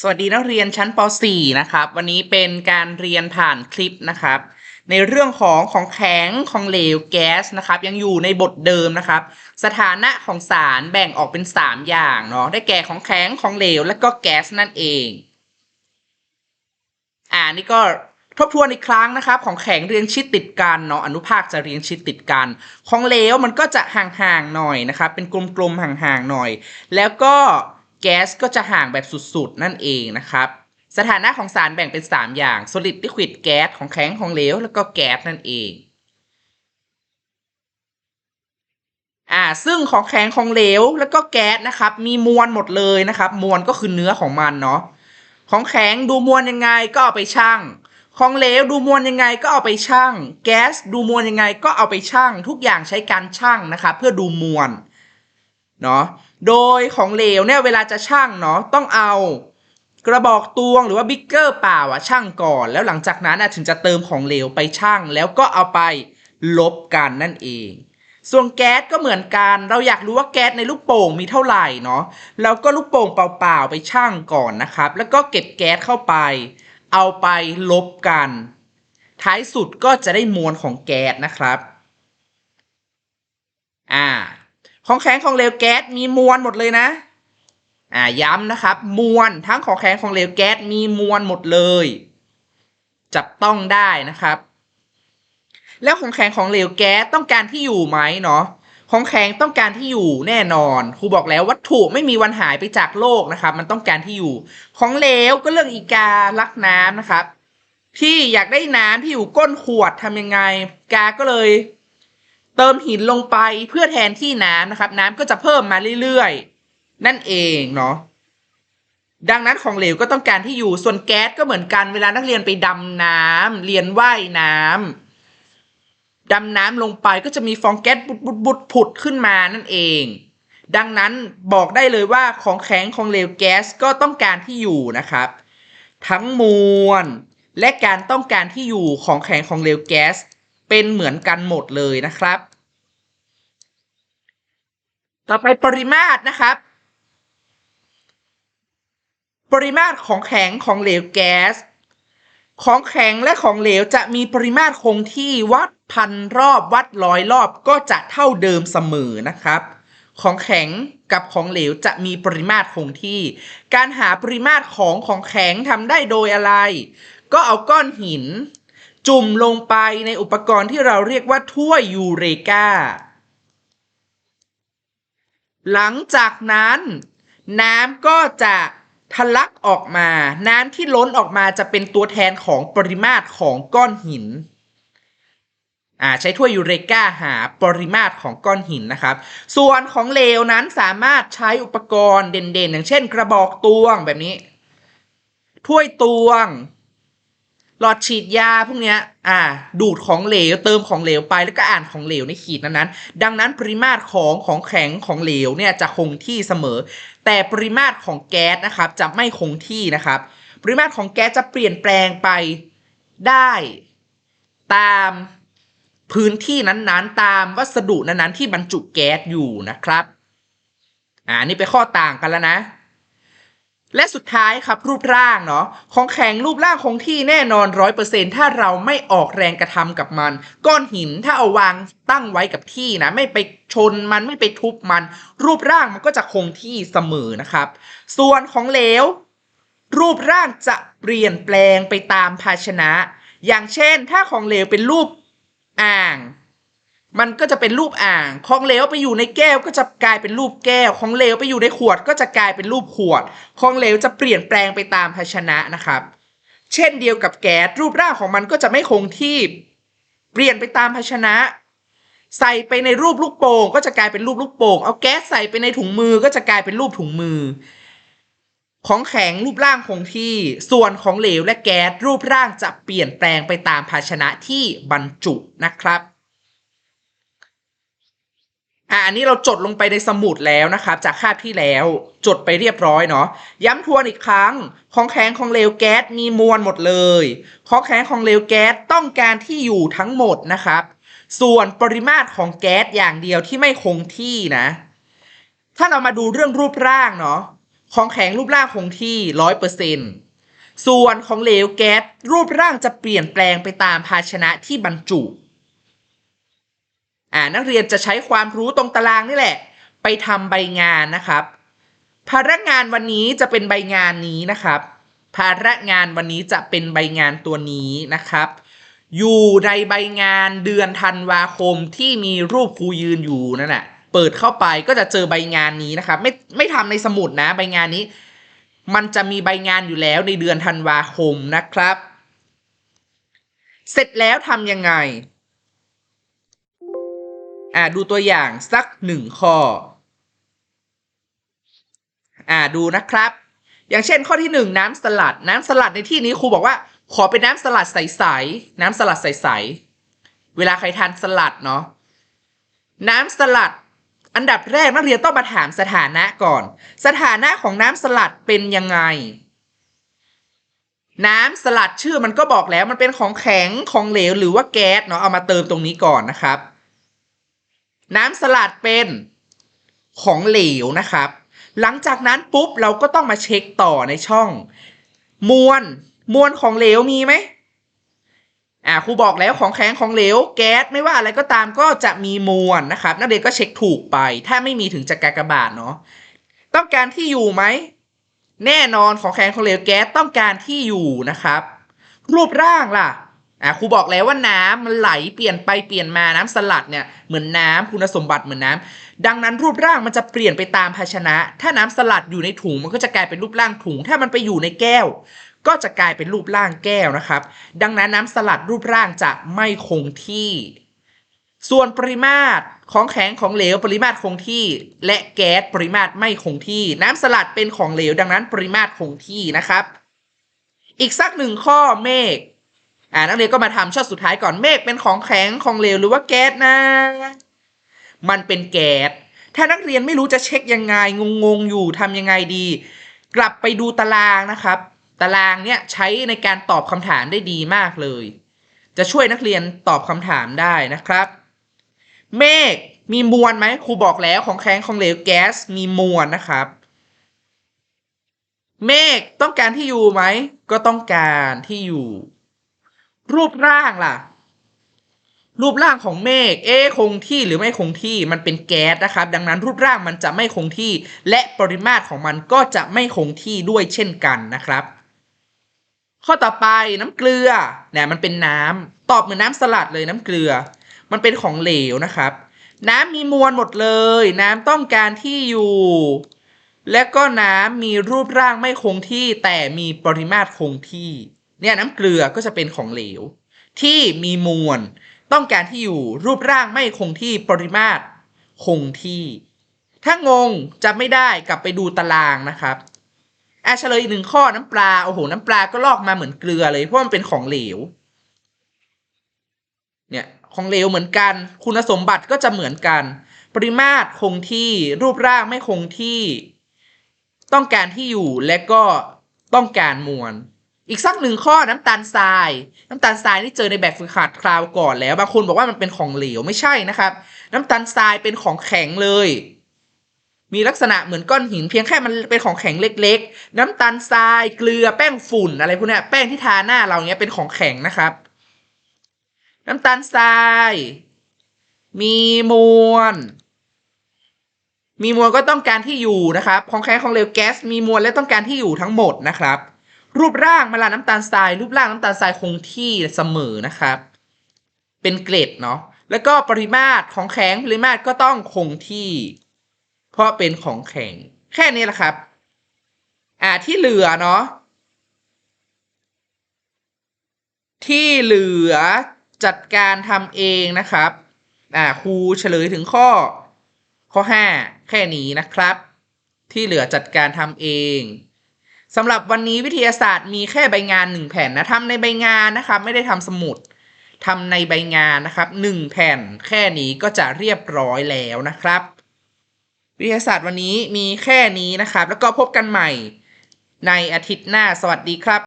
สวัสดีนักเรียนชั้นป .4 นะครับ วันนี้เป็นการเรียนผ่านคลิปนะครับ ในเรื่องของของแข็งของเหลวแก๊สนะครับ ยังอยู่ในบทเดิมนะครับ สถานะของสารแบ่งออกเป็น 3 อย่างเนาะได้แก่ของแข็งของเหลวและก็แก๊สนั่นเองอ่านี่ก็ทบทวนอีกครั้งนะครับ ของแข็งเรียงชิดติดกันเนาะอนุภาคจะเรียงชิดติดกัน ของเหลวมันก็จะห่างๆหน่อยนะครับ เป็นกลมๆห่างๆหน่อย แล้วก็ แก๊สก็จะห่างแบบสุดๆ นั่นเองนะครับ สถานะของสารแบ่งเป็น 3 อย่าง solid liquid แก๊สของแข็งของเหลว แล้วก็แก๊สนั่นเองอ่าซึ่งของแข็งของเหลวแล้วก็แก๊สนะครับ มีมวลหมดเลยนะครับ มวลก็คือเนื้อของมันเนาะของแข็งดูมวลยังไงก็เอาไปชั่งของเหลวดูมวลยังไงก็เอาไปชั่ง แก๊สดูมวลยังไงก็เอาไปชั่ง ทุกอย่างใช้การชั่งนะครับ เพื่อดูมวลเนาะ โดยของเหลวเนี่ยเวลาจะชั่งเนาะต้องเอากระบอกตวงหรือว่าบิ๊กเกอร์เปล่าอะชั่งก่อน แล้วหลังจากนั้นอะถึงจะเติมของเหลวไปชั่งแล้วก็เอาไปลบกันนั่นเอง ส่วนแก๊สก็เหมือนกัน เราอยากรู้ว่าแก๊สในลูกโป่งมีเท่าไหร่เนาะเราก็ลูกโป่งเปล่าๆไปชั่งก่อนนะครับ แล้วก็เก็บแก๊สเข้าไป เอาไปลบกัน ท้ายสุดก็จะได้มวลของแก๊สนะครับ อ่า ของแข็งของเหลวแก๊สมีมวลหมดเลยนะ อ่าย้ำนะครับ มวลทั้งของแข็งของเหลวแก๊สมีมวลหมดเลย จับต้องได้นะครับ แล้วของแข็งของเหลวแก๊สต้องการที่อยู่ไหมเนาะของแข็งต้องการที่อยู่แน่นอนครูบอกแล้ววัตถุไม่มีวันหายไปจากโลกนะครับ มันต้องการที่อยู่ ของเหลวก็เรื่องอีกาลักน้ำนะครับ ที่อยากได้น้ำที่อยู่ก้นขวดทำยังไง กาก็เลย เติมหินลงไปเพื่อแทนที่น้ำนะครับ น้ำก็จะเพิ่มมาเรื่อยๆ นั่นเองเนาะดังนั้นของเหลวก็ต้องการที่อยู่ส่วนแก๊สก็เหมือนกันเวลานักเรียนไปดำน้ำเรียนว่ายน้ำดำน้ำลงไปก็จะมีฟองแก๊สบุดบุดบุดผุดขึ้นมานั่นเอง ดังนั้นบอกได้เลยว่าของแข็งของเหลวแก๊สก็ต้องการที่อยู่นะครับ ทั้งมวลและการต้องการที่อยู่ของแข็งของเหลวแก๊ส เป็นเหมือนกันหมดเลยนะครับ ต่อไปปริมาตรนะครับ ปริมาตรของแข็งของเหลวแก๊ส ของแข็งและของเหลวจะมีปริมาตรคงที่วัดพันรอบวัดร้อยรอบก็จะเท่าเดิมเสมอนะครับ ของแข็งกับของเหลวจะมีปริมาตรคงที่ การหาปริมาตรของของแข็งทำได้โดยอะไร ก็เอาก้อนหิน จุ่มลงไปในอุปกรณ์ที่เราเรียกว่าถ้วยยูเรกาหลังจากนั้น น้ำก็จะทะลักออกมา น้ำที่ล้นออกมาจะเป็นตัวแทนของปริมาตรของก้อนหินอ่าใช้ถ้วยยูเรกาหาปริมาตรของก้อนหินนะครับ ส่วนของเหลวนั้นสามารถใช้อุปกรณ์เด่นๆ อย่างเช่นกระบอกตวงแบบนี้ ถ้วยตวง หลอดฉีดยาพวกเนี้ยอ่า ดูดของเหลวเติมของเหลวไปแล้วก็อ่านของเหลวในขีดนั้นๆ ดังนั้นปริมาตรของของแข็งของเหลวเนี่ยจะคงที่เสมอ แต่ปริมาตรของแก๊สนะครับจะไม่คงที่นะครับ ปริมาตรของแก๊สจะเปลี่ยนแปลงไปได้ตามพื้นที่นั้นๆ ตามวัสดุนั้นๆ ที่บรรจุแก๊สอยู่นะครับ อ่านี่เป็นข้อต่างกันแล้วนะ และสุดท้ายครับรูปร่างเนาะของแข็งรูปร่างคงที่แน่นอนร้อยเปอร์เซ็นถ้าเราไม่ออกแรงกระทำกับมัน ก้อนหินถ้าเอาวางตั้งไว้กับที่นะ ไม่ไปชนมันไม่ไปทุบมัน รูปร่างมันก็จะคงที่เสมอนะครับ ส่วนของเหลว รูปร่างจะเปลี่ยนแปลงไปตามภาชนะ อย่างเช่น ถ้าของเหลวเป็นรูปอ่าง มันก็จะเป็นรูปอ่าง ของเหลวไปอยู่ในแก้วก็จะกลายเป็นรูปแก้ว ของเหลวไปอยู่ในขวดก็จะกลายเป็นรูปขวด ของเหลวจะเปลี่ยนแปลงไปตามภาชนะนะครับ เช่นเดียวกับแก๊สรูปร่างของมันก็จะไม่คงที่ เปลี่ยนไปตามภาชนะ ใส่ไปในรูปลูกโป่งก็จะกลายเป็นรูปลูกโป่ง เอาแก๊สใส่ไปในถุงมือก็จะกลายเป็นรูปถุงมือ ของแข็งรูปร่างคงที่ ส่วนของเหลวและแก๊สรูปร่างจะเปลี่ยนแปลงไปตามภาชนะที่บรรจุนะครับ อ่าอันนี้เราจดลงไปในสมุดแล้วนะครับ จากคาบที่แล้วจดไปเรียบร้อยเนาะย้ำทวนอีกครั้งของแข็งของเหลวแก๊สมีมวลหมดเลยของแข็งของเหลวแก๊สต้องการที่อยู่ทั้งหมดนะครับ ส่วนปริมาตรของแก๊สอย่างเดียวที่ไม่คงที่นะ ถ้าเรามาดูเรื่องรูปร่างเนาะของแข็งรูปร่างคงที่ร้อยเปอร์เซ็นส่วนของเหลวแก๊สรูปร่างจะเปลี่ยนแปลงไปตามภาชนะที่บรรจุ อ่านักเรียนจะใช้ความรู้ตรงตารางนี่แหละ ไปทำใบงานนะครับ ภาระงานวันนี้จะเป็นใบงานนี้นะครับ ภาระงานวันนี้จะเป็นใบงานตัวนี้นะครับ อยู่ในใบงานเดือนธันวาคมที่มีรูปครูยืนอยู่นั่นแหละเปิดเข้าไปก็จะเจอใบงานนี้นะครับ ไม่ไม่ทำในสมุดนะใบงานนี้ มันจะมีใบงานอยู่แล้วในเดือนธันวาคมนะครับ เสร็จแล้วทำยังไง อ่าดูตัวอย่างสักหนึ่งข้อ อ่าดูนะครับ อย่างเช่นข้อที่หนึ่งน้ำสลัด น้ำสลัดในที่นี้ครูบอกว่า ขอเป็นน้ำสลัดใสๆน้ำสลัดใสๆเวลาใครทานสลัดเนาะน้ำสลัด อันดับแรกนักเรียนต้องมาถามสถานะก่อน สถานะของน้ำสลัดเป็นยังไง น้ำสลัดชื่อมันก็บอกแล้วมันเป็นของแข็งของเหลวหรือว่าแก๊สเนาะเอามาเติมตรงนี้ก่อนนะครับ น้ำสลัดเป็นของเหลวนะครับ หลังจากนั้นปุ๊บเราก็ต้องมาเช็คต่อในช่อง มวลมวลของเหลวมีไหมอ่าครูบอกแล้วของแข็งของเหลวแก๊สไม่ว่าอะไรก็ตามก็จะมีมวลนะครับ นักเรียนก็เช็คถูกไป ถ้าไม่มีถึงจะกากบาทเนาะต้องการที่อยู่ไหมแน่นอนของแข็งของเหลวแก๊สต้องการที่อยู่นะครับ รูปร่างล่ะ อะครูบอกแล้วว่าน้ำมันไหลเปลี่ยนไปเปลี่ยนมาน้ำสลัดเนี่ยเหมือนน้ำคุณสมบัติเหมือนน้ำดังนั้นรูปร่างมันจะเปลี่ยนไปตามภาชนะ ถ้าน้ำสลัดอยู่ในถุงมันก็จะกลายเป็นรูปร่างถุง ถ้ามันไปอยู่ในแก้ว ก็จะกลายเป็นรูปร่างแก้วนะครับ ดังนั้นน้ำสลัดรูปร่างจะไม่คงที่ ส่วนปริมาตรของแข็งของเหลวปริมาตรคงที่ และแก๊สปริมาตรไม่คงที่ น้ำสลัดเป็นของเหลว ดังนั้นปริมาตรคงที่นะครับ อีกสักหนึ่งข้อเมฆ อ่านักเรียนก็มาทำช่อตสุดท้ายก่อนเมฆเป็นของแข็งของเหลวหรือว่าแก๊สนะ มันเป็นแก๊สถ้านักเรียนไม่รู้จะเช็คยังไงงงๆอยู่ทำยังไงดี กลับไปดูตารางนะครับ ตารางเนี่ยใช้ในการตอบคำถามได้ดีมากเลย จะช่วยนักเรียนตอบคำถามได้นะครับ เมฆมีมวลไหมครูบอกแล้วของแข็งของเหลวแก๊สมีมวลนะครับเมฆต้องการที่อยู่ไหม ก็ต้องการที่อยู่ รูปร่างล่ะ รูปร่างของเมฆเอะคงที่หรือไม่คงที่มันเป็นแก๊สนะครับ ดังนั้นรูปร่างมันจะไม่คงที่ และปริมาตรของมันก็จะไม่คงที่ด้วยเช่นกันนะครับ ข้อต่อไปน้ำเกลือเนี่ยมันเป็นน้ำตอบเหมือนน้ำสลัดเลยน้ำเกลือ มันเป็นของเหลวนะครับ น้ำมีมวลหมดเลย น้ำต้องการที่อยู่ และก็น้ำมีรูปร่างไม่คงที่แต่มีปริมาตรคงที่ เนี่ยน้ำเกลือก็จะเป็นของเหลว ที่มีมวลต้องการที่อยู่รูปร่างไม่คงที่ปริมาตรคงที่ ถ้างงจะไม่ได้กลับไปดูตารางนะครับอะเฉลยอีกหนึ่งข้อน้ำปลาโอ้โหน้ำปลาก็ลอกมาเหมือนเกลือเลยเพราะมันเป็นของเหลว เนี่ยของเหลวเหมือนกัน คุณสมบัติก็จะเหมือนกัน ปริมาตรคงที่รูปร่างไม่คงที่ ต้องการที่อยู่และก็ต้องการมวล อีกสักหนึ่งข้อน้ำตาลทราย น้ำตาลทรายที่เจอในแบบฝึกหัดคราวก่อนแล้วบางคนบอกว่ามันเป็นของเหลวไม่ใช่นะครับ น้ำตาลทรายเป็นของแข็งเลย มีลักษณะเหมือนก้อนหินเพียงแค่มันเป็นของแข็งเล็ก ๆ น้ำตาลทรายเกลือแป้งฝุ่นอะไรพวกนี้แป้งที่ทาหน้าเราเนี้ยเป็นของแข็งนะครับ น้ำตาลทราย มีมวลมีมวลก็ต้องการที่อยู่นะครับ ของแข็งของเหลวแก๊สมีมวลและต้องการที่อยู่ทั้งหมดนะครับ รูปร่างมาลาน้ำตาลทราย รูปร่างน้ำตาลทรายคงที่เสมอนะครับ เป็นเกรดเนาะแล้วก็ปริมาตรของแข็งปริมาตรก็ต้องคงที่ เพราะเป็นของแข็ง แค่นี้แหละครับ อ่าที่เหลือเนาะที่เหลือจัดการทำเองนะครับ อ่าครูเฉลยถึงข้อ ข้อ 5 แค่นี้นะครับ ที่เหลือจัดการทำเอง สำหรับวันนี้วิทยาศาสตร์มีแค่ใบงานหนึ่งแผ่นนะทำในใบงานนะครับ ไม่ได้ทำสมุดทำในใบงานนะครับหนึ่งแผ่นแค่นี้ก็จะเรียบร้อยแล้วนะครับ วิทยาศาสตร์วันนี้มีแค่นี้นะครับ แล้วก็พบกันใหม่ในอาทิตย์หน้าสวัสดีครับ